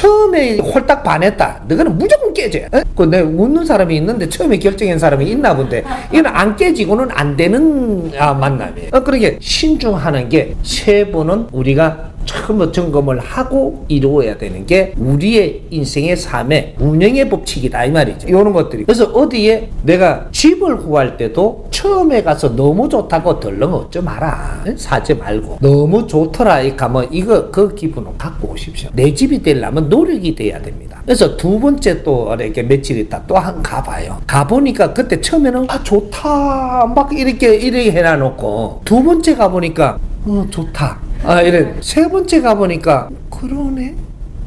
처음에 홀딱 반했다. 너는 무조건 깨져. 그내 묻는 사람이 있는데 처음에 결정한 사람이 있나 본데 이건 안 깨지고는 안 되는 아, 만남이에요. 어, 그러게 신중하는 게 세 번은 우리가 처음 점검을 하고 이루어야 되는 게 우리의 인생의 삶의 운영의 법칙이다 이 말이죠. 이런 것들이. 그래서 어디에 내가 집을 구할 때도 처음에 가서 너무 좋다고 덜렁 얻지 마라. 사지 말고 너무 좋더라 이 가면 이거 그 기분을 갖고 오십시오. 내 집이 되려면 노력이 돼야 됩니다. 그래서 두 번째 또 이렇게 며칠 있다 또 한 가봐요. 가보니까 그때 처음에는 아 좋다 막 이렇게 이렇게 해놔놓고 두 번째 가보니까 어 좋다. 아 이래 세 번째 가보니까 그러네.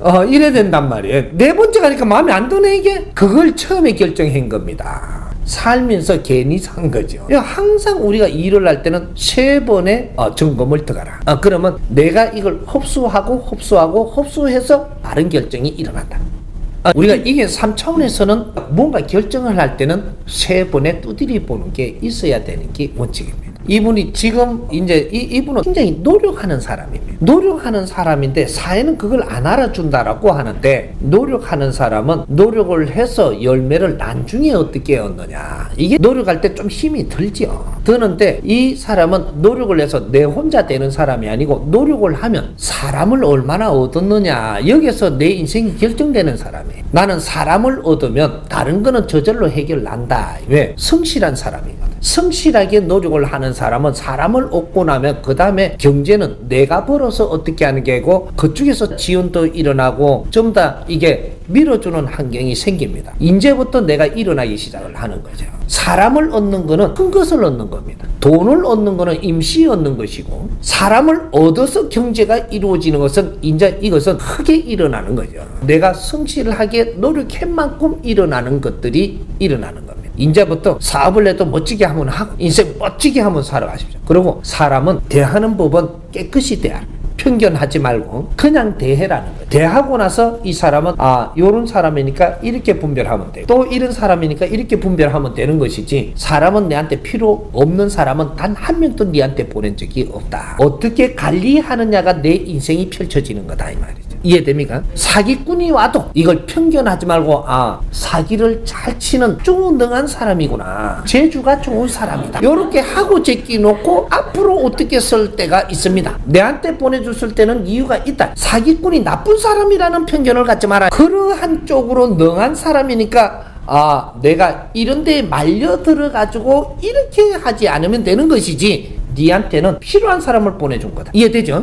어 이래 된단 말이에요. 네 번째 가니까 마음에 안 드네 이게. 그걸 처음에 결정한 겁니다. 살면서 괜히 산 거죠. 야, 항상 우리가 일을 할 때는 세 번의 어, 점검을 들어가라. 어, 그러면 내가 이걸 흡수하고 흡수하고 흡수해서 바른 결정이 일어난다. 아, 우리가 이게 3차원에서는 뭔가 결정을 할 때는 세 번의 두드리 보는 게 있어야 되는 게 원칙입니다. 이분이 지금 이제 이, 이분은 굉장히 노력하는 사람입니다. 노력하는 사람인데 사회는 그걸 안 알아준다라고 하는데 노력하는 사람은 노력을 해서 열매를 나중에 어떻게 얻느냐. 이게 노력할 때 좀 힘이 들죠. 드는데 이 사람은 노력을 해서 내 혼자 되는 사람이 아니고 노력을 하면 사람을 얼마나 얻었느냐. 여기서 내 인생이 결정되는 사람이에요. 나는 사람을 얻으면 다른 거는 저절로 해결난다. 왜? 성실한 사람이거든. 성실하게 노력을 하는 사람은 사람을 얻고 나면 그 다음에 경제는 내가 벌어서 어떻게 하는 게고 그쪽에서 지원도 일어나고 좀 더 이게 밀어주는 환경이 생깁니다. 이제부터 내가 일어나기 시작을 하는 거죠. 사람을 얻는 거는 큰 것을 얻는 겁니다. 돈을 얻는 거는 임시 얻는 것이고 사람을 얻어서 경제가 이루어지는 것은 이제 이것은 크게 일어나는 거죠. 내가 성실하게 노력한 만큼 일어나는 것들이 일어나는 겁니 다. 이제부터 사업을 해도 멋지게 하면 하고 인생 멋지게 하면 살아가십시오. 그리고 사람은 대하는 법은 깨끗이 대하라. 편견하지 말고 그냥 대해라는 거예요. 대하고 나서 이 사람은 아 요런 사람이니까 이렇게 분별하면 돼. 또 이런 사람이니까 이렇게 분별하면 되는 것이지 사람은 내한테 필요 없는 사람은 단 한 명도 네한테 보낸 적이 없다. 어떻게 관리하느냐가 내 인생이 펼쳐지는 거다 이 말이죠. 이해됩니까? 사기꾼이 와도 이걸 편견하지 말고 아 사기를 잘 치는 쫑능한 사람이구나. 재주가 좋은 사람이다. 이렇게 하고 제끼 놓고 앞으로 어떻게 쓸 때가 있습니다. 내한테 보내줬을 때는 이유가 있다. 사기꾼이 나쁜 사람이라는 편견을 갖지 마라. 그러한 쪽으로 능한 사람이니까 아 내가 이런 데에 말려 들어가지고 이렇게 하지 않으면 되는 것이지 니한테는 필요한 사람을 보내준 거다. 이해되죠?